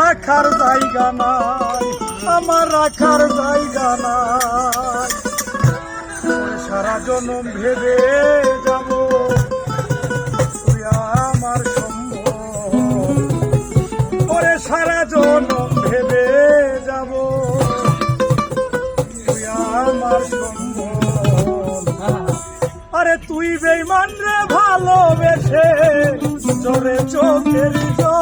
রাখার জায়গা নাই, আমার রাখার জায়গা নাই সারা জনম ভেবে যাব আমার ওরে সারা জনম ভেবে যাব আমার আরে তুই বেইমান রে, ভালোবেসে জোরে চোখের জল।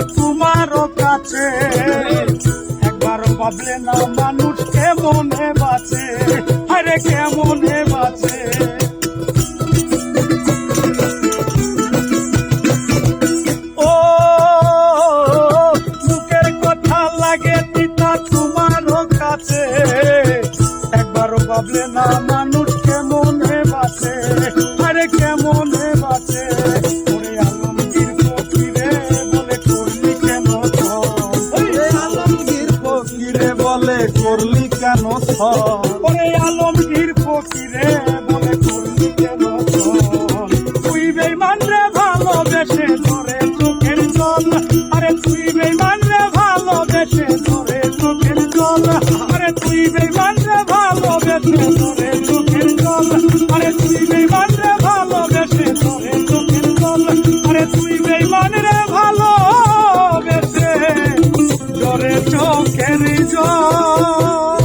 পিতা তোমারও কাছে। একবার ভাবলে না মানুষ কেমনে বাঁচে? আরে কেমনে বাঁচে? ও, মুখের কথা লাগে পিতা তোমারও কাছে। একবারও ভাবলে না মানুষ কেমনে বাঁচে? কেন ওরে আলমগীর ফকিরে বলে করলি কেন তুই বেইমান রে ভালোবেসে ধরে চোখের জল। আরে তুই বেইমান রে ভালোবেসে ধরে চোখের জল। আরে তুই বেইমান রে ভালোবেসে ধরে চোখের জল। আরে তুই বেইমান রে ভালোবেসে ধরে চোখের জল। আরে তুই বেইমান রে ভালোবেসে ধরে চোখের জল।